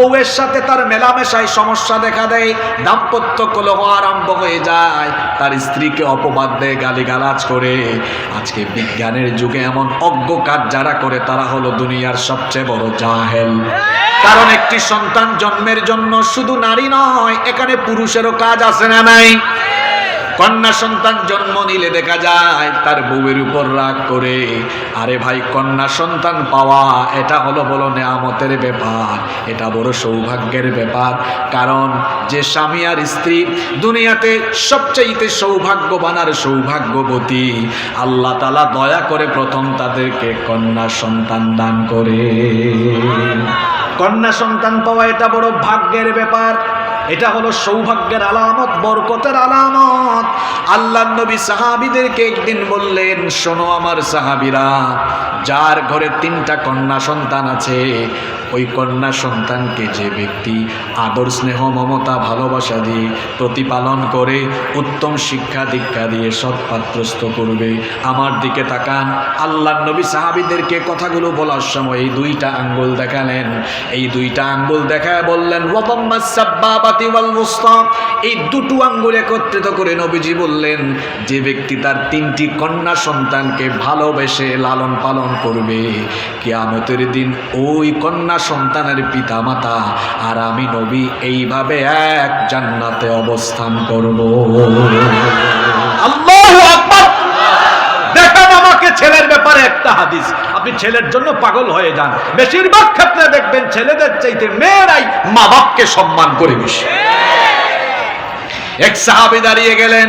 বউয়ের সাথে তার মেলামেশায় সমস্যা দেখা দেয়, দাম্পত্য কলহ আরম্ভ হয়ে যায়, তার স্ত্রীকে অপবাদ দেয়, গালিগালাজ করে। আজকে বিজ্ঞানের যুগে এমন অজ্ঞ কাজ যারা করে, তারা হলো দুনিয়ার সবচেয়ে বড় জাহেল। কারণ একটি সন্তান জন্মের জন্য শুধু নারী নয়, এখানে পুরুষেরও কাজ আছে না নাই? কন্যা সন্তান জন্ম নিলে দেখা যায় তার বউয়ের উপর রাগ করে। আরে ভাই, কন্যা সন্তান পাওয়া, এটা হলো বলো নেয়ামতের ব্যাপার। এটা বড় সৌভাগ্যের ব্যাপার। কারণ যে স্বামী আর স্ত্রী দুনিয়াতে সবচাইতে সৌভাগ্যবান আর সৌভাগ্যবতী, আল্লাহ তালা দয়া করে প্রথম তাদেরকে কন্যা সন্তান দান করে। কন্যা সন্তান পাওয়া এটা বড় ভাগ্যের ব্যাপার। এটা হলো সৌভাগ্যের আলামত, বরকতের আলামত। আল্লাহ নবী সাহাবিদেরকে একদিন বললেন, শোনো আমার সাহাবিরা, যার ঘরে তিনটা কন্যা সন্তান আছে ওই কন্যা সন্তানকে যে ব্যক্তি আদর, স্নেহ, মমতা, ভালোবাসা দিয়ে প্রতিপালন করে, উত্তম শিক্ষা দীক্ষা দিয়ে সৎপাত্রস্থ করবে, আমার দিকে তাকান। আল্লাহ নবী সাহাবিদেরকে কথাগুলো বলার সময় এই দুইটা আঙ্গুল দেখালেন। এই দুইটা আঙ্গুল দেখায় বললেন এই দুটো আঙ্গুল একত্রিত করে নবীজি বললেন, যে ব্যক্তি তার তিনটি কন্যা সন্তানকে ভালোবেসে লালন পালন করবে, কিয়ামতের দিন ওই কন্যা সন্তানের পিতা মাতা আর আমি নবী এইভাবে এক জান্নাতে অবস্থান করব। আল্লাহু দেখান আমাকে ছেলের ব্যাপারে একটা হাদিস। আপনি ছেলের জন্য পাগল হয়ে যান। বেশিরভাগ ক্ষেত্রে দেখবেন ছেলেদের চাইতে মেয়েরাই মা বাপকে সম্মান করে বেশি। এক সাহাবি দাঁড়িয়ে গেলেন।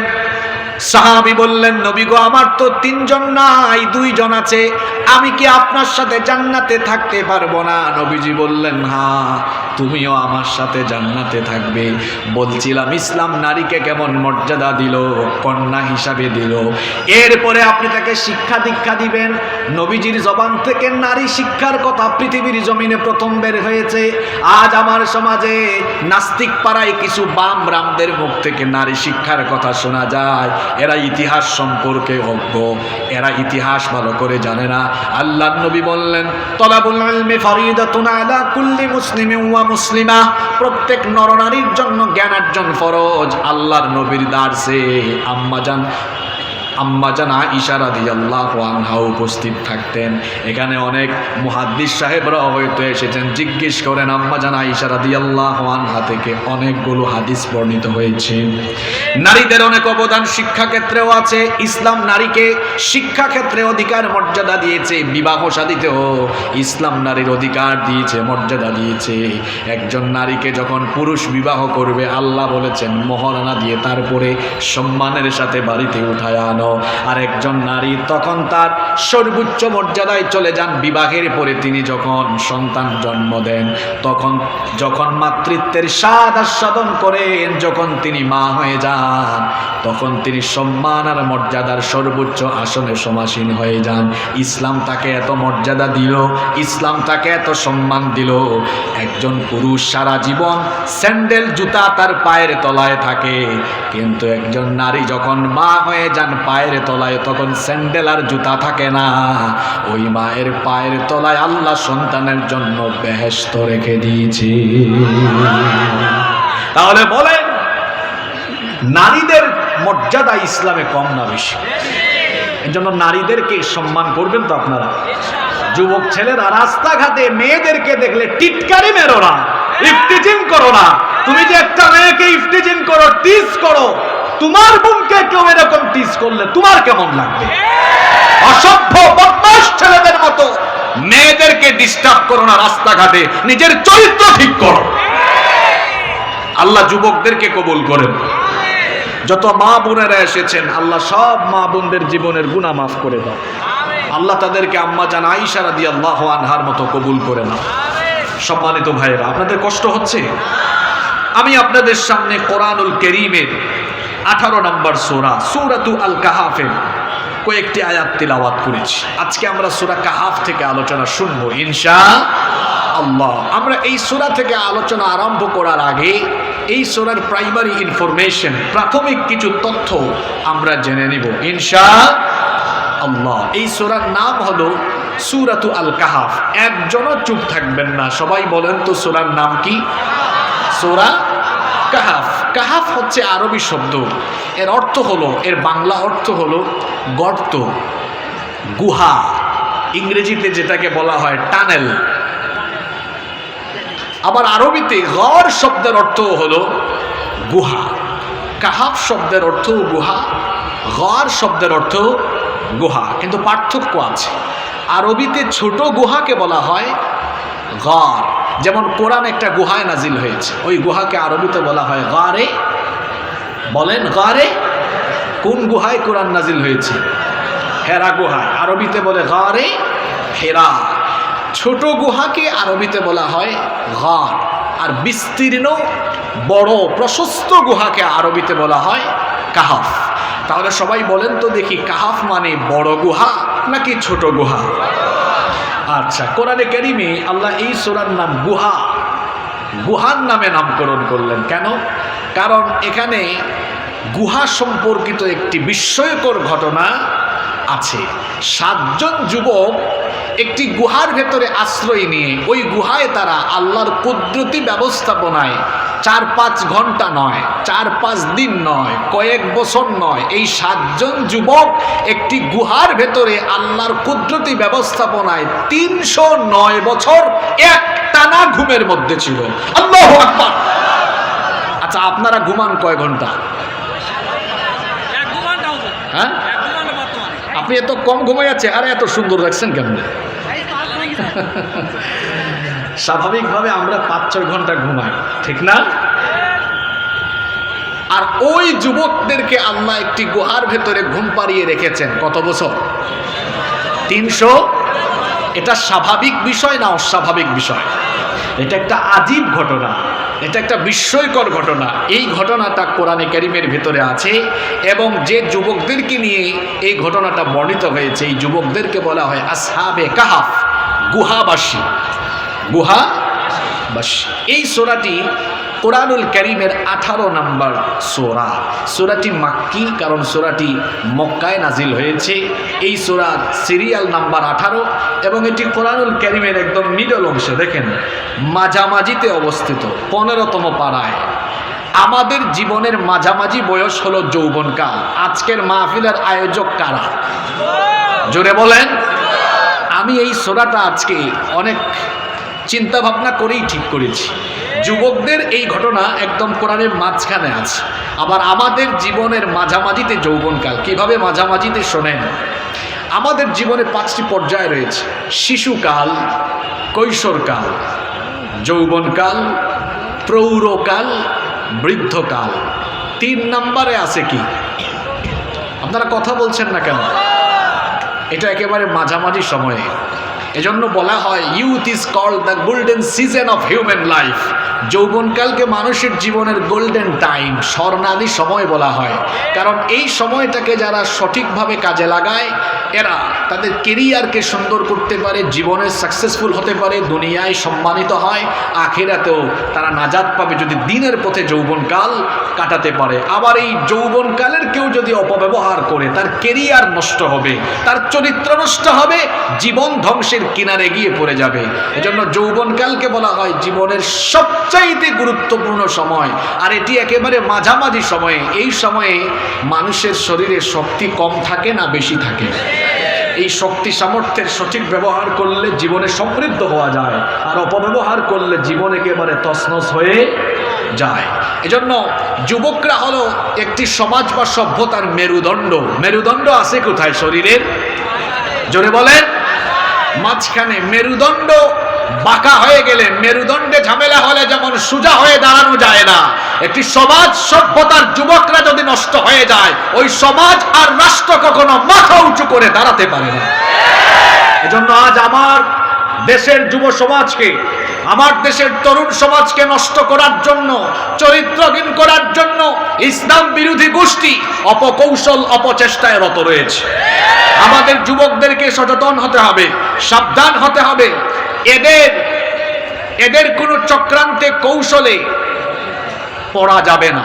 সাহাবি বললেন, নবী গো, আমার তো তিনজন নাই, দুইজন আছে। আমি কি আপনার সাথে জান্নাতে থাকতে পারব না? নবীজি বললেন হ্যাঁ তুমিও আমার সাথে জান্নাতে থাকবে। বলছিলাম, ইসলাম নারীকে কেমন মর্যাদা দিল, কন্যা হিসাবে দিল। এরপরে আপনি তাকে শিক্ষা দীক্ষা দিবেন। নবীজির জবান থেকে নারী শিক্ষার কথা পৃথিবীর জমিনে প্রথম বের হয়েছে। আজ আমার সমাজে নাস্তিক পাড়ায় কিছু বাম রামদের মুখ থেকে নারী শিক্ষার কথা শোনা যায়। এরা ইতিহাস সম্পর্কে অজ্ঞ। এরা ইতিহাস ভালো করে জানে না। আল্লাহ নবী বললেন কুল্লি মুসলিমে ওয়া মুসলিমা। প্রত্যেক নরনারীর জন্য জ্ঞানার্জন ফরজ। আল্লাহর নবীর দার্সে আম্মাজান আম্মাজান ইশারা দিয়ে আল্লাহ আনহা উপস্থিত থাকতেন। এখানে অনেক মুহাদ্দিস সাহেবরা হয়তো এসেছেন। জিজ্ঞেস করেন আম্মাজান ইশারা দিয়ে আল্লাহ আনহা থেকে অনেকগুলো হাদিস বর্ণিত হয়েছে? নারীদের অনেক অবদান শিক্ষা ক্ষেত্রেও আছে। ইসলাম নারীকে শিক্ষা ক্ষেত্রে অধিকার, মর্যাদা দিয়েছে। বিবাহ সাদিতেও ইসলাম নারীর অধিকার দিয়েছে, মর্যাদা দিয়েছে। একজন নারীকে যখন পুরুষ বিবাহ করবে, আল্লাহ বলেছেন, মহারানা দিয়ে তারপরে সম্মানের সাথে বাড়িতে উঠায় আনো। আর একজন নারী তখন তার সর্বোচ্চ মর্যাদায় চলে যান বিবাহের পরে। তিনি যখন সন্তান জন্ম দেন, তখন যখন মাতৃত্বের স্বাদ আস্বাদন করেন, যখন তিনি মা হয়ে যান, তখন তিনি সম্মান আর মর্যাদার সর্বোচ্চ আসনে সমাসীন হয়ে যান। ইসলাম তাকে এত মর্যাদা দিল, ইসলাম তাকে এত সম্মান দিল। একজন পুরুষ সারা জীবন স্যান্ডেল, জুতা তার পায়ের তলায় থাকে। কিন্তু একজন নারী যখন মা হয়ে যান পায়ের তলায় তখন স্যান্ডেল আর জুতা থাকে না। ওই মায়ের পায়ের তলায় আল্লাহ সন্তানের জন্য বেহেস্ত রেখে দিয়েছি। তাহলে বলেন, নারীদের মর্যাদা ইসলামে কম না বেশি? এই জন্য নারীদেরকে সম্মান করবেন তো আপনারা। যুবক ছেলেরা রাস্তাঘাটে মেয়েদেরকে দেখলে টিটকারি মেরো না ইফটিজিং করো না। তুমি যে একটা মেয়েকে ইফটিজিং করো, টিজ করো। তোমার বোনকে কেউ এরকম টিজ করলে তোমার কেমন লাগবে? অসভ্য বদমাস ছেলেদের মতো। মেয়েদেরকে ডিস্টার্ব করো না রাস্তাঘাটে, নিজের চরিত্র ঠিক করো। আল্লাহ যুবকদেরকে কবুল করেন। যত মা বোনেরা এসেছেন, আল্লাহ সব মা বোনদের জীবনের গুণা মাফ করে দাও। আল্লাহ তাদেরকে আম্মা জান আইসারা দিয়ে আল্লাহ আনহার মতো কবুল করে না সম্মানিত ভাইয়েরা, আপনাদের কষ্ট হচ্ছে? আমি আপনাদের সামনে কোরআনুল করিমের আঠারো নম্বর সোরা, সৌরাতু আল কাহাফের কয়েকটি আয়াত তিলাওয়াত করেছি। আজকে আমরা সুরা কাহাফ থেকে আলোচনা শুনব ইনশা আল্লাহ আমরা এই সোরা থেকে আলোচনা আরম্ভ করার আগে এই সোরার প্রাইমারি ইনফরমেশন প্রাথমিক কিছু তথ্য আমরা জেনে নিব ইনশা আল্লাহ এই সোরার নাম হলো সুরাতু আল কাহাফ একজনও চুপ থাকবেন না। সবাই বলেন তো সুরার নাম কি? সোরা কাহাফ। কাহাফ হচ্ছে আরবি শব্দ। এর অর্থ হলো, এর বাংলা অর্থ হলো গর্ত, গুহা। ইংরেজিতে যেটাকে বলা হয় টানেল। আবার আরবিতে গড় শব্দের অর্থ হলো গুহা। কাহাফ শব্দের অর্থ গুহা, গড় শব্দের অর্থ গুহা। কিন্তু পার্থক্য আছে। আরবিতে ছোট গুহাকে বলা হয় গড়। যেমন কোরআন একটা গুহায় নাজিল হয়েছে। ওই গুহাকে আরবিতে বলা হয় গারে। বলেন গারে? কোন গুহায় কোরআন নাজিল হয়েছে? হেরা গুহায়। আরবিতে বলে গারে, হেরা। ছোট গুহাকে আরবিতে বলা হয় গার। আর বিস্তীর্ণ, বড়, প্রশস্ত গুহাকে আরবিতে বলা হয় কাহাফ। তাহলে সবাই বলেন তো দেখি কাহাফ মানে বড় গুহা নাকি ছোট গুহা? আচ্ছা কোরআনে কারিমে আল্লাহ এই সোরার নাম গুহা। গুহার নামে নামকরণ করলেন। কেন? কারণ এখানে গুহা সম্পর্কিত একটি বিস্ময়কর ঘটনা আছে। সাতজন যুবক একটি গুহার ভেতরে আশ্রয় নিয়ে ওই গুহায় তারা আল্লাহর কুদরতি ব্যবস্থাপনায় চার পাঁচ ঘণ্টা নয় চার পাঁচ দিন নয় কয়েক বছর নয়। এই সাতজন যুবক একটি গুহার ভেতরে আল্লাহর কুদরতি ব্যবস্থাপনায় তিনশো নয় বছর এক টানা ঘুমের মধ্যে ছিল। আল্লাহ আকবার! আচ্ছা আপনারা ঘুমান কয় ঘণ্টা? হ্যাঁ এক দু ঘণ্টা বর্তমানে আপনি এত কম ঘুমাই আছে আর এত সুন্দর রাখছেন কেমন স্বাভাবিকভাবে আমরা পাঁচ ছয় ঘণ্টা ঘুমাই, ঠিক না? আর ওই যুবকদেরকে আল্লাহ একটি গুহার ভেতরে ঘুম পাড়িয়ে রেখেছেন, কত বছর? তিনশো? এটা স্বাভাবিক বিষয় না অস্বাভাবিক বিষয়? এটা একটা আজীব ঘটনা। এটা একটা বিস্ময়কর ঘটনা। এই ঘটনাটা কোরআনে ক্যারিমের ভেতরে আছে এবং যে যুবকদেরকে নিয়ে এই ঘটনাটা বর্ণিত হয়েছে, এই যুবকদেরকে বলা হয় আসহাবে কাহাফ, গুহাবাসী। গুহাবাসী। এই সোরাটি কোরআনুল করিমের আঠারো নম্বর সোরা। সোরাটি মাক্কি, কারণ সোরাটি মক্কায় নাজিল হয়েছে। এই সোরার সিরিয়াল নাম্বার আঠারো এবং এটি কোরআনুল করিমের একদম মিডল অংশে, দেখেন, মাঝামাঝিতে অবস্থিত, পনেরোতম পাড়ায়। আমাদের জীবনের মাঝামাঝি বয়স হলো যৌবনকাল। আজকের মাহফিলের আয়োজক কারা? জোরে বলেন। আমি এই সোরাটা আজকে অনেক চিন্তা ভাবনা করেই ঠিক করেছি। যুবকদের এই ঘটনা একদম কোরআনের মাঝখানে আছে। আবার আমাদের জীবনের মাঝামাঝিতে যৌবনকাল, কীভাবে মাঝামাঝিতে শোনেন? আমাদের জীবনে পাঁচটি পর্যায় রয়েছে। শিশুকাল, কৈশোরকাল, যৌবনকাল, প্রৌঢ়কাল, বৃদ্ধকাল। তিন নম্বরে আছে কি? আপনারা কথা বলছেন না কেন? এটা একেবারে মাঝামাঝি সময়ে। এজন্য বলা হয় youth is call the golden season of human life যৌবনকালকে মানুষের জীবনের গোল্ডেন টাইম স্বর্ণালী সময় বলা হয়। কারণ এই সময়টাকে যারা সঠিকভাবে কাজে লাগায় এরা তাদের কেরিয়ারকে সুন্দর করতে পারে, জীবনে সাকসেসফুল হতে পারে, দুনিয়ায় সম্মানিত হয়, আখেরাতেও তারা নাজাদ পাবে যদি দিনের পথে যৌবনকাল কাটাতে পারে। আবার এই যৌবনকালের কেউ যদি অপব্যবহার করে, তার কেরিয়ার নষ্ট হবে, তার চরিত্র নষ্ট হবে, জীবন ধ্বংসের কিনারে গিয়ে পড়ে যাবে। এজন্য যৌবনকালকে বলা হয় জীবনের সবচাইতে গুরুত্বপূর্ণ সময়। আর এটি একেবারে মাঝামাঝি সময়ে, এই সময়ে মানুষের শরীরে শক্তি কম থাকে না, বেশি থাকে। এই শক্তি সামর্থ্যের সঠিক ব্যবহার করলে জীবনে সমৃদ্ধ হওয়া যায়, আর অপব্যবহার করলে জীবন একেবারে তসনস হয়ে যায়। এজন্য যুবকরা হলো একটি সমাজ বা সভ্যতার মেরুদণ্ড। মেরুদণ্ড আছে কোথায় শরীরের? জোরে বলেন। মাঝখানে মেরুদণ্ড বাঁকা হয়ে গেলে মেরুদণ্ডে ঝামেলা হলে যেমন সোজা হয়ে দাঁড়ানো যায় না, একটি সমাজ সভ্যতার যুবকরা যদি নষ্ট হয়ে যায়, ওই সমাজ আর রাষ্ট্র কখনো মাথা উঁচু করে দাঁড়াতে পারে না। এজন্য আজ আমার দেশের যুব সমাজকে, আমার দেশের তরুণ সমাজকে নষ্ট করার জন্য, চরিত্রহীন করার জন্য ইসলাম বিরোধী গোষ্ঠী অপকৌশল অপচেষ্টায় রত রয়েছে। আমাদের যুবকদেরকে সচেতন হতে হবে, সাবধান হতে হবে এদের এদের কোনো চক্রান্তে কৌশলে পড়া যাবে না।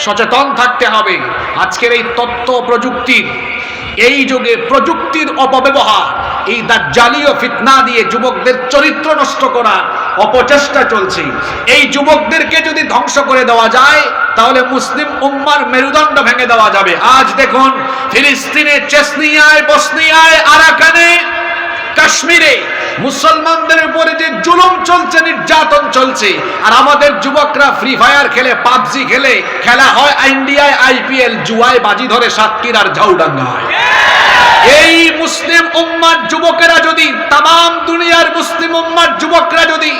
সচেতন থাকতে হবে। আজকের এই তথ্য প্রযুক্তির, এই যুগে প্রযুক্তির অপব্যবহার, এই দাজ্জালীয় ফিতনা দিয়ে যুবকদের চরিত্র নষ্ট করার অপচেষ্টা চলছে। এই যুবকদেরকে যদি ধ্বংস করে দেওয়া যায়, তাহলে মুসলিম উম্মার মেরুদণ্ড ভেঙে দেওয়া যাবে। আজ দেখুন, ফিলিস্তিনে চেসনিয়ায়, বসনিয়ায়, আরাকানে, কাশ্মীরে মুসলমানদের উপরে যে জুলুম চলছে, নির্যাতন চলছে, আর আমাদের যুবকরা ফ্রি ফায়ার খেলে, পাবজি খেলে, খেলা হয় ইন্ডিয়ায় আইপিএল জুয়ায় বাজি ধরে সাতক্ষীরার ঝাউডাঙ্গায়। এই মুসলিম উম্মার যুবকেরা যদি তাম দুনিয়ার মুসলিম উম্মার যুবকরা যদি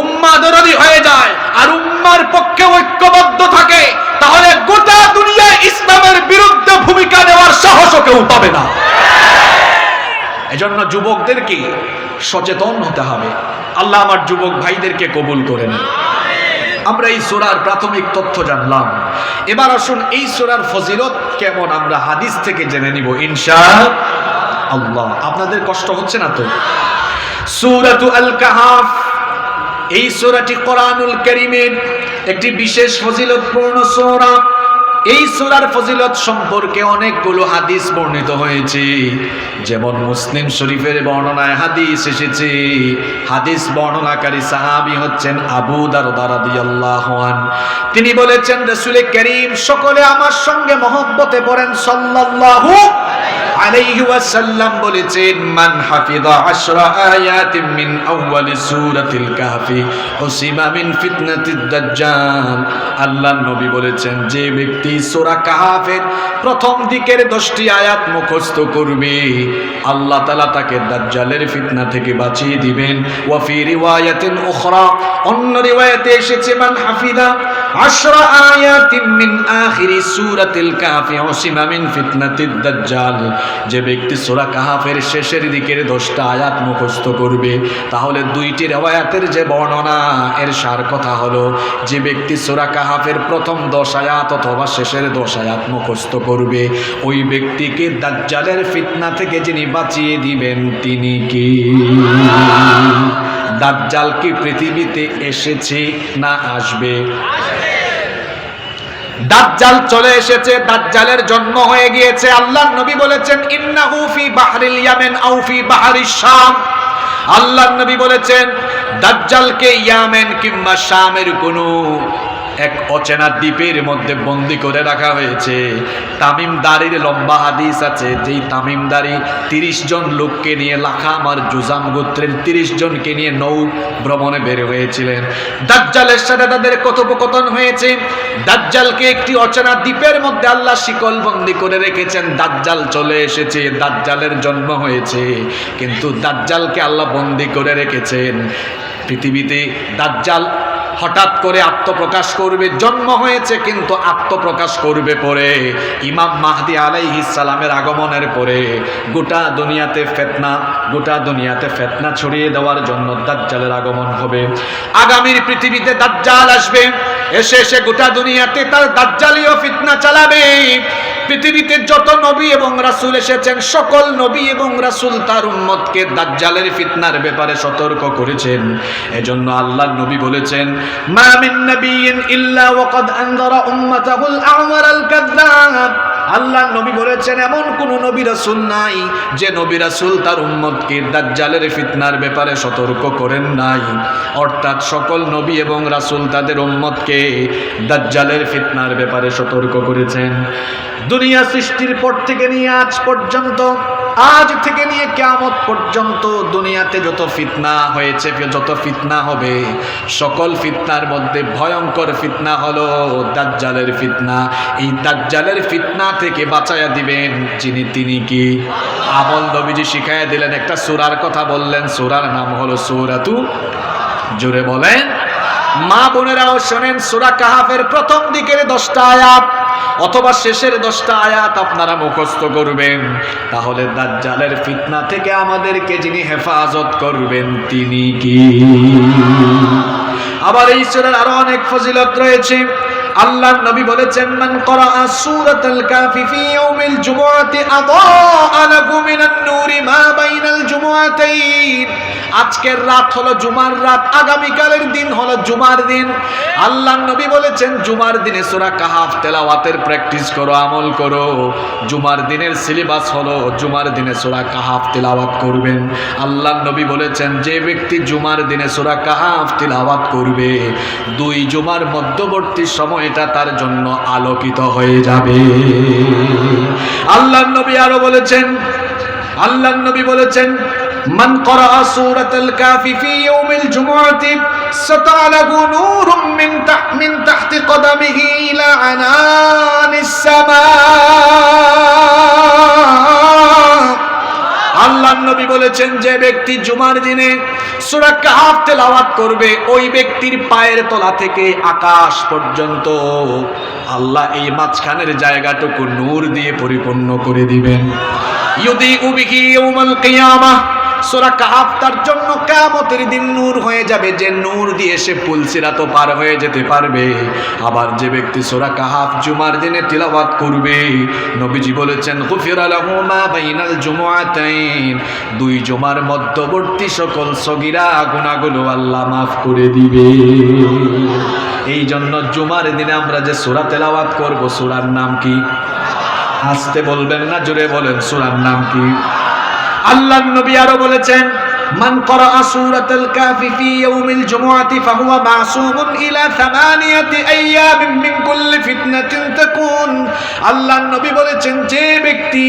উম্মা দরদি হয়ে যায়, আর উম্মার পক্ষে ঐক্যবদ্ধ থাকে, তাহলে গোটা দুনিয়ায় ইসলামের বিরুদ্ধে ভূমিকা নেওয়ার সাহসও কেউ পাবে না। এজন্য যুবকদেরকে সচেতন হতে হবে। আল্লাহ আমার যুবক ভাইদেরকে কবুল করে নেন। আমরা এই সোরার প্রাথমিক তথ্য জানলাম। এবার আসুন এই সোরার ফজিলত কেমন আমরা হাদিস থেকে জেনে নিব ইনশা আল্লাহ আপনাদের কষ্ট হচ্ছে না তো? সূরাতু আল কাহাফ এই সোরাটি কোরআনুল কারীমের একটি বিশেষ ফজিলতপূর্ণ সূরা। এই সুরার ফজিলত সম্পর্কে অনেকগুলো হাদিস বর্ণিত হয়েছে। যেমন মুসলিম শরীফের বর্ণনায় হাদিস এসেছে। হাদিস বর্ণনাকারী সাহাবি হচ্ছেন আবু দারদা রাদিয়াল্লাহু আন। তিনি বলেছেন রসুলে করিম সকলে আমার সঙ্গে মহব্বতে পড়েন সাল্লাল্লাহু আলাইহি ওয়াসাল্লাম বলেছেন, মান হাফিযা আশরা আয়াতিন মিন আউয়ালি সূরাতিল কাহফি হুসিমা মিন ফিতনাতিদ দাজ্জাল। আল্লাহর নবী বলেছেন, যে ব্যক্তি সূরা কাহফের প্রথম দিকের 10টি আয়াত মুখস্থ করবে, আল্লাহ তাআলা তাকে দাজ্জালের ফিতনা থেকে বাঁচিয়ে দিবেন। ওয়া ফি রিওয়ায়াতিন উখরা, অন্য রিওয়ায়াতে এসেছে, মান হাফিযা আশরা আয়াতিন মিন আখিরি সূরাতিল কাহফি হুসিমা মিন ফিতনাতিদ দাজ্জাল। যে ব্যক্তি সূরা কাহাফের শেষের দিকের দশটা আয়াত মুখস্থ করবে, তাহলে দুইটি রেওয়ায়াতের যে বর্ণনা, এর সার কথা হলো, যে ব্যক্তি সূরা কাহাফের প্রথম দশ আয়াত অথবা শেষের দশ আয়াত মুখস্থ করবে, ওই ব্যক্তিকে দাজ্জালের ফিতনা থেকে যিনি বাঁচিয়ে দিবেন, তিনি কি? দাজ্জাল কি পৃথিবীতে এসেছে না আসবে? দাজ্জাল চলে এসেছে, দাজ্জালের জন্ম হয়ে গিয়েছে। আল্লাহর নবী বলেছেন, ইন্নাহু ফি বাহরিল ইয়ামেন আও ফি বাহরিশ শাম। আল্লাহর নবী বলেছেন, দাজ্জালকে ইয়ামেন কিংবা শামের কোনো এক অচেনা দ্বীপের মধ্যে বন্দি করে রাখা হয়েছে। তামিমদারির লম্বা হাদিস আছে, যেই তামিমদারি তিরিশ জন লোককে নিয়ে লাখা আমার জুজাম গোত্রের তিরিশ জনকে নিয়ে নৌ ভ্রমণে বের হয়েছিলেন। দাজ্জালের সাথে তাদের কথোপকথন হয়েছে। দাজ্জালকে একটি অচেনা দ্বীপের মধ্যে আল্লাহ শিকল বন্দি করে রেখেছেন। দাজ্জাল চলে এসেছে, দাজ্জালের জন্ম হয়েছে। কিন্তু দাজ্জালকে আল্লাহ বন্দি করে রেখেছেন। পৃথিবীতে দাজ্জাল হঠাৎ করে আত্মপ্রকাশ করবে, জন্ম হয়েছে কিন্তু আত্মপ্রকাশ করবে পরে। ইমাম মাহদি সালামের আগমনের পরে গোটা দুনিয়াতে ফেতনা, গোটা দুনিয়াতে ফেতনা ছড়িয়ে দেওয়ার জন্য দাজ্জালের আগমন হবে। আগামীর পৃথিবীতে দাজ্জাল আসবে এসে এসে গোটা দুনিয়াতে তার দাজ্জালীয় ফিতনা চালাবে। পৃথিবীতে যত নবী এবং রাসূল এসেছেন, সকল নবী এবং রাসূল তার উম্মতকে দাজ্জালের ফিতনার ব্যাপারে সতর্ক করেছেন। এজন্য আল্লাহর নবী বলেছেন, মা মিন নাবিয়্যিন ইল্লা ওয়াকাদ আনযারা উম্মাতাহুল আ'ওয়ারাল কাযযাব আল্লাহর নবী বলেছেন, এমন কোন নবী রাসূল নাই যে নবী রাসূল তার উম্মতকে দাজ্জালের ফিতনার ব্যাপারে সতর্ক করেন নাই। অর্থাৎ সকল নবী এবং রাসূল তাদের উম্মতকে দাজ্জালের ফিতনার ব্যাপারে সতর্ক করেছেন। দুনিয়া সৃষ্টির পর থেকে নিয়ে আজ পর্যন্ত, আজ থেকে নিয়ে কেয়ামত পর্যন্ত দুনিয়াতে যত ফিতনা হয়েছে, যত ফিতনা হবে, সকল ফিতনার মধ্যে ভয়ঙ্কর ফিতনা হলো দাজ্জালের ফিতনা। এই দাজ্জালের ফিতনা থেকে বাঁচাইয়া দিবেন যিনি তিনি কি? আমল নবীজি শিখাইয়া দিলেন, একটা সুরার কথা বললেন, সুরার নাম হলো সুরাতু জোরে বলেন মা বোনেরাও শোনেন সুরা কাহাফের প্রথম দিকের দশটা আয়াত অথবা শেষের দশটা আয়াত আপনারা মুখস্থ করবেন। তাহলে দাজ্জালের ফিতনা থেকে আমাদেরকে যিনি হেফাজত করবেন, তিনি কি? আবার এই সূরার আরও অনেক ফজিলত রয়েছে। আল্লাহর নবী বলেছেন, মান করা সূরাতাল কাফি ফি ইয়াউমিল জুমআতি আদাআ লাহু মিনান নূরি মা বাইনাল জুমআতাইন। আজকের রাত হলো জুমার রাত, আগামীকালের দিন হলো জুমার দিন। আল্লাহর নবী বলেছেন, জুমার দিনে সূরা কাহাফ তেলাওয়াতের প্র্যাকটিস করো, আমল করো। জুমার দিনের সিলেবাস হলো জুমার দিনে সূরা কাহাফ তেলাওয়াত করবেন। আল্লাহর নবী বলেছেন, যে ব্যক্তি জুমার দিনে সূরা কাহাফ তেলাওয়াত করবে, দুই জুমার মধ্যবর্তী সময়টা তার জন্য আলোকিত হয়ে যাবে। আল্লাহর নবী আরও বলেছেন, আল্লাহর নবী বলেছেন من করা سورة الكاف في يوم الجمعة ستعلق نور من تحت, من تحت قدمه إلى عنان السماء আল্লাহ নবী বলেছেন যে ব্যক্তি জুমার দিনে সূরা কাহাফ তেলাওয়াত করবে ওই ব্যক্তির পায়ের তলা থেকে আকাশ পর্যন্ত আল্লাহ এই মাঝখানের জায়গাটুকু নূর দিয়ে পরিপূর্ণ করে দিবেন। ইউদি উবিহি ইয়াউমাল কিয়ামাহ সূরা কাহাফ, তার জন্য কিয়ামতের দিন নূর হয়ে যাবে। যে নূর দিয়ে সে পুলসিরাত পার হয়ে যেতে পারবে। আবার যে ব্যক্তি সোরা কাহাফ জুমার দিনে তিলাওয়াত করবে, নবীজি বলেছেন, গুফিরা লাহু মা বাইনাল জুমআতাইন। দুই জুমার মধ্যবর্তী সকল সগীরা গুনাহগুলো আল্লাহ মাফ করে দিবে। এই জন্য জুমার দিনে আমরা যে সোরা তেলাওয়াত করব, সূরার নাম কি? আসতে বলবেন না, জোরে বলেন, সূরার নাম কি? আল্লাহ নবী আরও বলেছেন, মান করা সূরাতুল কাফি ফি ইয়াউমিল জুমআতি ফাহুয়া মাসুমুন ইলা থামানিয়াতি আইয়ামিন মিন কুল্লি ফিতনাতিন তাকুন। আল্লাহ নবী বলেছেন, যে ব্যক্তি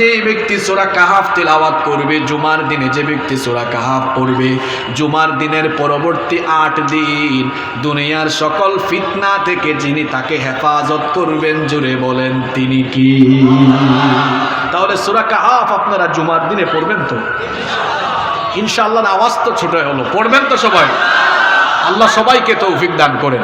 যে ব্যক্তি সূরা কাহাফ তিলাওয়াত করবে, জুমার দিনে যে ব্যক্তি সূরা কাহাফ পড়বে, জুমার দিনের পরবর্তী আট দিন দুনিয়ার সকল ফিতনা থেকে যিনি তাকে হেফাজত করবেন, জুড়ে বলেন তিনি কি? তাহলে সূরা কাহাফ আপনারা জুমার দিনে পড়বেন তো? ইনশাআল্লাহ আওয়াজ তো ছোট হলো। পড়বেন তো সবাই? আল্লাহ সবাইকে তৌফিক দান করেন।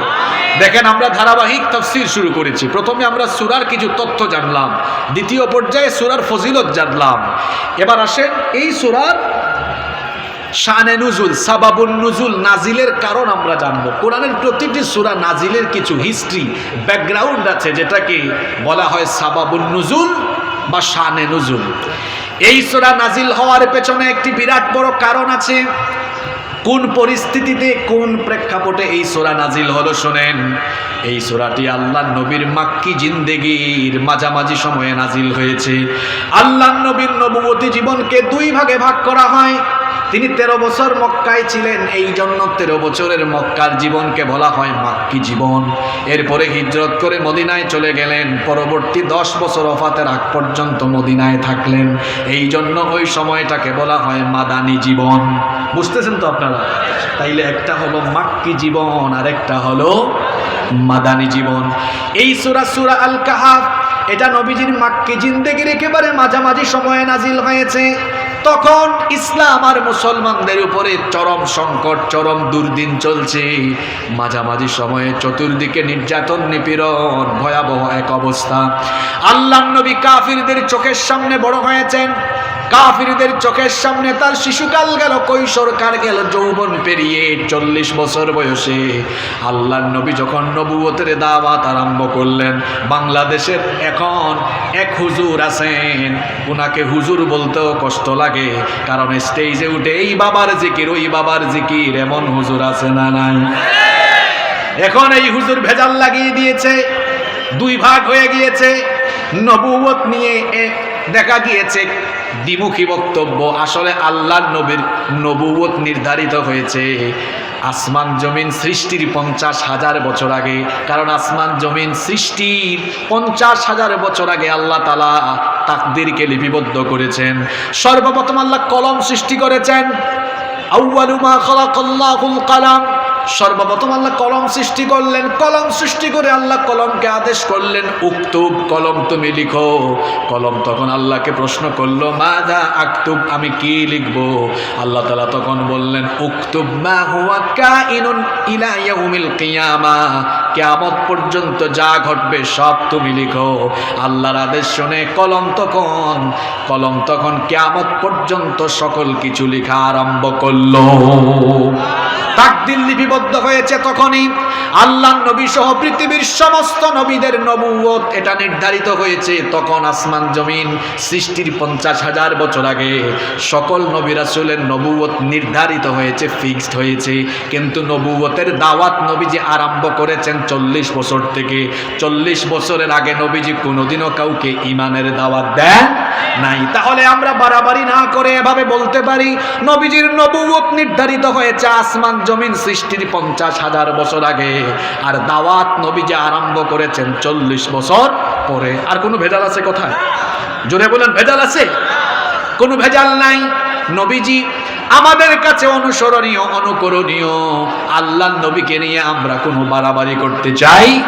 দেখেন, আমরা ধারাবাহিক তফসির শুরু করেছি। প্রথমে আমরা সুরার কিছু তথ্য জানলাম। দ্বিতীয় পর্যায়ে সুরার ফজিলত জানলাম। এবার আসেন এই সুরার শানে নুজুল, সাবাবুন নুজুল, নাজিলের কারণ আমরা জানব। কোরআনের প্রতিটি সূরা নাজিলের কিছু হিস্ট্রি ব্যাকগ্রাউন্ড আছে, যেটাকে বলা হয় সাবাবুল নুজুল বা শানে নজুল। এই সোরা নাজিল হওয়ার পেছনে একটি বিরাট বড় কারণ আছে। কোন পরিস্থিতিতে কোন প্রেক্ষাপটে এই সোরা নাজিল হলো শোনেন। এই সোরাটি আল্লাহ নবীর মাক্কি জিন্দেগির মাঝামাঝি সময়ে নাজিল হয়েছে। আল্লাহ নবীর নবুবতী জীবনকে দুই ভাগে ভাগ করা হয়। তিনি তেরো বছর মক্কায় ছিলেন। এই জন্য তেরো বছরের মক্কার জীবনকে বলা হয় মাক্কি জীবন। এরপরে হিজরত করে মদিনায় চলে গেলেন। পরবর্তী দশ বছর অফাতের আগ পর্যন্ত মদিনায় থাকলেন। এই জন্য ওই সময়টাকে বলা হয় মাদানী জীবন। বুঝতেছেন তো আপনারা? তাইলে একটা হলো মাক্কি জীবন আর একটা হলো মাদানী জীবন। এই সুরা সুরা আল কাহাফ এটা নবীজির মাক্কি জিন্দেগির একেবারে মাঝামাঝি সময়ে নাজিল হয়েছে। তখন ইসলাম আর মুসলমানদের উপরে চরম সংকট, চরম দুর্দিন চলছে। মাঝামাঝি সময়ে চতুর্দিকে নির্যাতন, নিপীড়ন, ভয়াবহ এক অবস্থা। আল্লাহ নবী কাফিরদের চোখের সামনে বড় হয়েছেন। কাফিরদের চোখের সামনে তার শিশুকাল গেল কৈশোরকাল গেল, যৌবন পেরিয়ে চল্লিশ বছর বয়সে। আল্লাহ নবী যখন নবুয়তের দাওয়াত আরম্ভ করলেন, বাংলাদেশের এখন এক হুজুর আছেন। ওনাকে হুজুর বলতেও কষ্ট লাগে, কারণ স্টেজে উঠে এই বাবার জিকির, ওই বাবার জিকির এমন হুজুর আছে না নাই? এখন এই হুজুর ভেজাল লাগিয়ে দিয়েছে, দুই ভাগ হয়ে গিয়েছে, নবুয়ত নিয়ে দেখা গিয়েছে। দ্বিমুখী বক্তব্য, আসলে আল্লাহ নবীর নবুয়ত নির্ধারিত হয়েছে। আসমান জমিন সৃষ্টির পঞ্চাশ হাজার বছর আগে। কারণ আসমান জমিন সৃষ্টির পঞ্চাশ হাজার বছর আগে আল্লাহ তালা তাকদিরকে লিপিবদ্ধ করেছেন। সর্বপ্রথম আল্লাহ কলম সৃষ্টি করেছেন। আউয়ালু মা খালাকাল্লাহুল কালাম। সর্বপ্রথম আল্লাহ কলম সৃষ্টি করলেন, কলম সৃষ্টি করে আল্লাহ কলমকে আদেশ করলেন উক্তুব কলম তুমি লিখো। কলম তখন আল্লাহকে প্রশ্ন করল মাদা আক্তুব আমি কি লিখব? আল্লাহ তালা তখন বললেন উক্তুব মা হুয়া কা কাইনুন ইলা ইয়াউমিল কিয়ামা, কিয়ামত পর্যন্ত যা ঘটবে সব তুমি লিখো। আল্লাহর আদেশ শুনে কলম তখন কলম তখন কিয়ামত পর্যন্ত সকল কিছু লেখা আরম্ভ করল। তাকদির লিপিবদ্ধ হয়েছে তখনই। আল্লাহ নবী সহ পৃথিবীর সমস্ত নবীদের নবুয়ত এটা নির্ধারিত হয়েছে তখন আসমান জমিন সৃষ্টির পঞ্চাশ হাজার বছর আগে। সকল নবী রাসূলের নবুয়ত নির্ধারিত হয়েছে ফিক্সড হয়েছে। কিন্তু নবুয়তের দাওয়াত নবীজি আরম্ভ করেছেন চল্লিশ বছর থেকে। চল্লিশ বছরের আগে নবীজি কোনোদিনও কাউকে ইমানের দাওয়াত দেন নাই। তাহলে আমরা বাড়াবাড়ি না করে এভাবে বলতে পারি, নবীজির নবুয়ত নির্ধারিত হয়েছে আসমান জমিন সৃষ্টির পঞ্চাশ হাজার বছর আগে, আর দাওয়াত নবীজি আরম্ভ করেছেন চল্লিশ বছর পরে। আর কোনো ভেজাল আছে কোথায়? জোরে বলেন, ভেজাল আছে? কোনো ভেজাল নাই? নবীজি আমাদের কাছে অনুসরণীয়, অনুকরণীয়। আল্লাহ নবীকে নিয়ে আমরা কোনো বাড়াবাড়ি করতে চাই?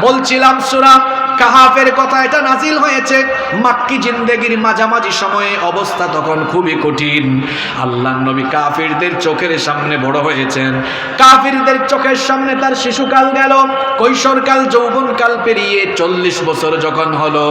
বলছিলাম সুরা কাহাফের কথা এটা নাজিল হয়েছে। মাক্কি জিন্দেগির মাঝামাঝি সময়ে অবস্থা তখন খুবই কঠিন। আল্লাহ নবী কাফিরদের চোখের সামনে বড় হয়েছেন। কাফিরদের চোখের সামনে তার শিশুকাল গেল। কৈশোরকাল, যৌবনকাল পেরিয়ে চল্লিশ বছর যখন হলো।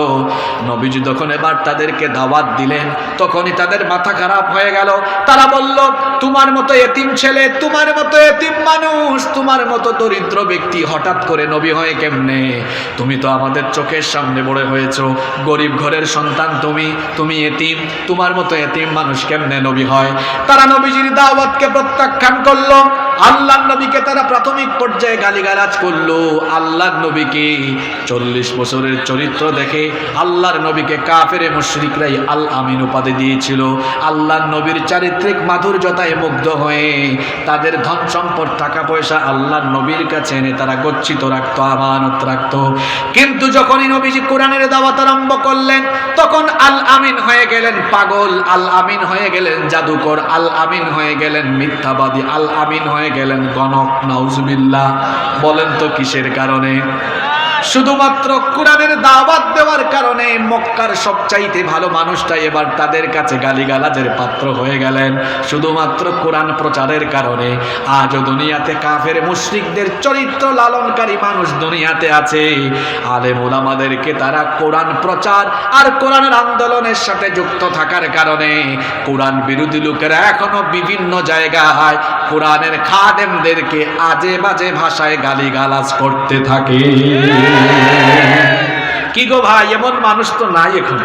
নবীজি যখন এবার তাদেরকে দাওয়াত দিলেন। তখনই তাদের মাথা খারাপ হয়ে গেল। তারা বলল, তোমার মতো এতিম ছেলে, তোমার মতো এতিম মানুষ, তোমার মতো দরিদ্র ব্যক্তি হঠাৎ করে নবী হয় কেমনে? তুমি তো আমাদের চোখের সামনে বড় হয়েছো। গরিব ঘরের সন্তান তুমি তুমি এতিম, তোমার মতো এতিম মানুষ কেমনে নবী হয়? তারা নবীজির দাওয়াতকে প্রত্যাখ্যান করল আল্লাহ নবীকে তারা প্রাথমিক পর্যায়ে গালিগালাজ করল। আল্লাহর নবীকে চল্লিশ বছরের চরিত্র দেখে আল্লাহর নবীকে কাফেরে মুশরিকরাই আল আমিন উপাধি দিয়েছিল। আল্লাহর নবীর চারিত্রিক মাধুর্যতায় মুগ্ধ হয়ে তাদের ধন সম্পদ, টাকা পয়সা আল্লাহ নবীর কাছে এনে তারা গচ্ছিত রাখতো, আমানত রাখতো। কিন্তু যখনই নবীজি কোরআনের দাওয়াত আরম্ভ করলেন, তখন আল আমিন হয়ে গেলেন পাগল আল আমিন হয়ে গেলেন জাদুকর আল আমিন হয়ে গেলেন মিথ্যাবাদী আল আমিন হয়ে গেলেন গণক, নাউজুবিল্লাহ। বলেন তো কিসের কারণে? শুধুমাত্র কোরআনের দাওয়াত দেওয়ার কারণে মক্কার সবচাইতে ভালো মানুষটাই এবার তাদের কাছে গালিগালাজের পাত্র হয়ে গেলেন। শুধুমাত্র কোরআন প্রচারের কারণে আজও দুনিয়াতে কাফের মুশরিকদের চরিত্র লালনকারী মানুষ দুনিয়াতে আছে। আলেম ওলামাদেরকে তারা কোরআন প্রচার আর কোরআনের আন্দোলনের সাথে যুক্ত থাকার কারণে কোরআন বিরোধী লোকেরা এখনও বিভিন্ন জায়গায় কোরআনের খাদেমদেরকে আজে বাজে ভাষায় গালিগালাজ করতে থাকে। কি গো ভাই, এমন মানুষ তো নাই এখন।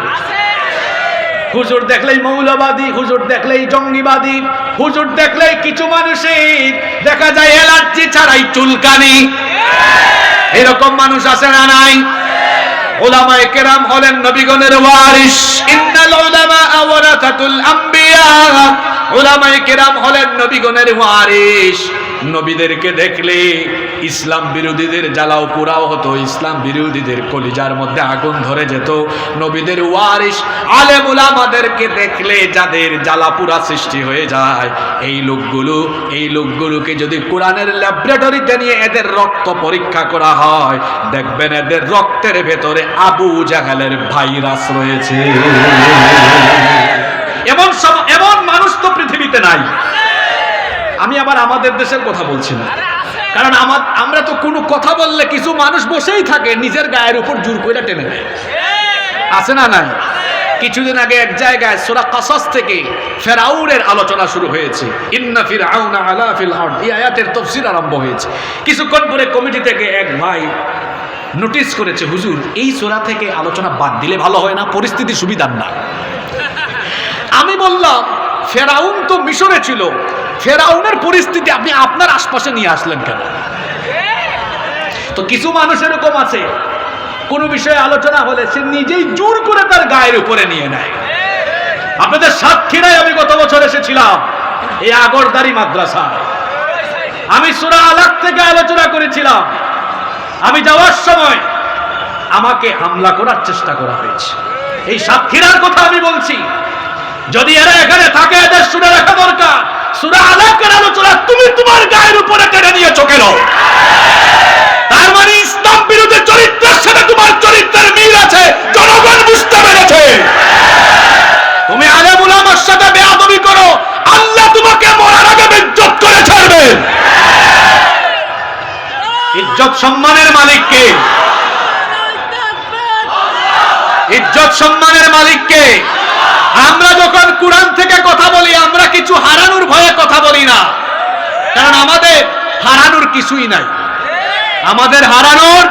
হুজুর দেখলেই মৌলবাদী, হুজুর দেখলেই জঙ্গিবাদী, হুজুর দেখলেই কিছু মানুষের দেখা যায় এলার্জি ছাড়াই চুলকানি। এরকম মানুষ আছে না নাই? ওলামায়ে কেরাম হলেন নবীগণের ওয়ারিস ইন্নাল উলামা ওয়ারাসাতুল আম্বিয়া। ওলামায়ে কেরাম হলেন নবীগণের ওয়ারিস নবীদেরকে দেখলে ইসলাম বিরোধীদের জ্বালাও পোড়াও হতো, ইসলাম বিরোধীদের কলিজার মধ্যে আগুন ধরে যেত। নবীদের ওয়ারিস আলেম উলামাদেরকে দেখলে যাদের জ্বালা পোড়া সৃষ্টি হয়ে যায়, এই লোকগুলো, এই লোকগুলোকে যদি কোরআনের ল্যাবরেটরিতে নিয়ে এদের রক্ত পরীক্ষা করা হয়, দেখবেন এদের রক্তের ভেতরে আবু জাহালের ভাইরাস রয়েছে। এমন এমন মানুষ তো পৃথিবীতে নাই। আমি আবার আমাদের দেশের কথা বলছি না। কারণ আমার, আমরা তো কোনো কথা বললে কিছু মানুষ বসেই থাকে, নিজের গায়ের উপর জোর করে টেনে নেয়। আছে না নাই? কিছুদিন আগে এক জায়গায় সোরা কাসাস থেকে ফেরাউনের আলোচনা শুরু হয়েছে। ইন্না ফিরআউনা আলা ফিল আরদ। এই আয়াতের তাফসীর আরম্ভ হয়েছে। কিছুক্ষণ পরে কমিটি থেকে এক ভাই নোটিশ করেছে, হুজুর, এই সোরা থেকে আলোচনা বাদ দিলে ভালো হয় না, পরিস্থিতি সুবিধার না। আমি বললাম, ফেরাউন তো মিশরে ছিল ফেরাউনের পরিস্থিতি আপনি আপনার আশপাশে নিয়ে আসলেন কেন? তো কিছু মানুষ এরকম আছে। কোনো বিষয়ে আলোচনা হলে সে নিজেই জোর করে তার গায়ের উপরে নিয়ে নেয়। আপনাদের সাক্ষীরাই আমি গত বছর এসেছিলাম, এই আগরদারি মাদ্রাসা আমি সুরা আলাক থেকে আলোচনা করেছিলাম। আমি যাওয়ার সময় আমাকে হামলা করার চেষ্টা করা হয়েছে। এই সাক্ষীরার কথা আমি বলছি। যদি এরা এখানে থাকে, এদের শুনে রাখা দরকার। সুরা আলাকের আলোচনা? তুমি তোমার গায়ের উপরে টেনে নিয়েছো কেন? তার মানে ইসলাম বিরোধী চরিত্রের সাথে তোমার চরিত্রের মিল আছে, জনগণ বুঝতে পেরেছে। তুমি আলেমুল আমার সাথে বেয়াদবি করো, আল্লাহ তোমাকে মরার আগে ইজ্জত করে ছাড়বে। ইজ্জত সম্মানের মালিককে ইজ্জত সম্মানের মালিককে আমরা যখন কোরআন থেকে কথা বলি, আমরা কিছু হারানোর ভয়ে কথা বলি না। কারণ আমাদের হারানোর কিছুই নাই। আমাদের হারানোর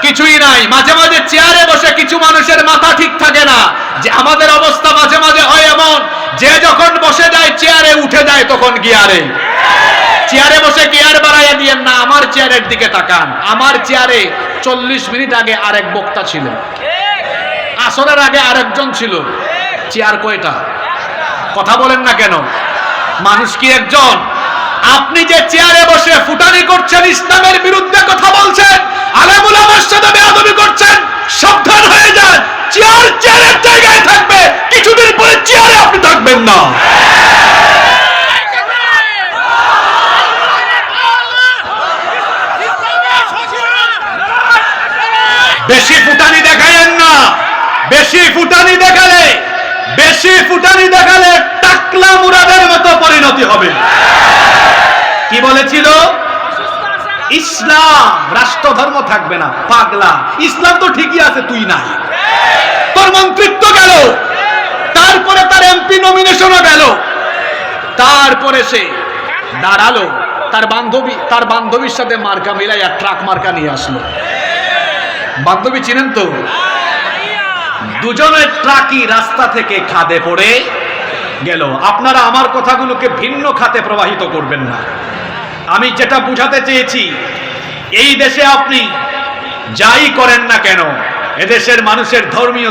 কিছুই নাই। মাঝে মাঝে চেয়ারে বসে কিছু মানুষের মাথা ঠিক থাকে না যে আমাদের অবস্থা মাঝে মাঝে হয় এমন, যে যখন বসে যায়, চেয়ারে উঠে যায়, তখন গিয়ারে। চেয়ারে বসে গিয়ার বাড়াইয়া দিয়েন না? আমার চেয়ারের দিকে তাকান। আমার চেয়ারে চল্লিশ মিনিট আগে আরেক বক্তা ছিল। আসরের আগে আরেকজন ছিল। চেয়ার কয়টা? কথা বলেন না কেন? মানুষ কি একজন? আপনি যে চেয়ারে বসে ফুটানি করছেন, ইসলামের বিরুদ্ধে কথা বলছেন, আলেমুল আমার সাথে বেয়াদবি করছেন, সাবধান হয়ে যান। চেয়ার চেয়ারের জায়গায় থাকবে, কিছুদিন পরে চেয়ারে আপনি থাকবেন না। বেশি ফুটানি দেখালেন না। বেশি ফুটানি দেখালে বেশি ফুটানি দেখালে টাকলা মুরাদের মতো পরিণতি হবে। কি বলেছিল? ইসলাম রাষ্ট্র ধর্ম থাকবে না, পাগলা। ইসলাম তো ঠিকই আছে, তুই নাই। তোর মন্ত্রিত্ব গেল। তারপরে তার এমপি নমিনেশনও গেল। তারপরে সে দাঁড়াল, তার বান্ধবী, তার বান্ধবীর সাথে মার্কা মিলাইয়া ট্রাক মার্কা নিয়ে আসলো। বান্ধবী চিনেন তো? দুজনের ট্রাকই রাস্তা থেকে খাদে পড়ে গেল। আপনারা আমার কথাগুলোকে ভিন্ন খাতে প্রবাহিত করবেন না। আমি যেটা বুঝাতে চেয়েছি, এই দেশে আপনি যাই করেন না কেন, এদেশের মানুষের ধর্মীয়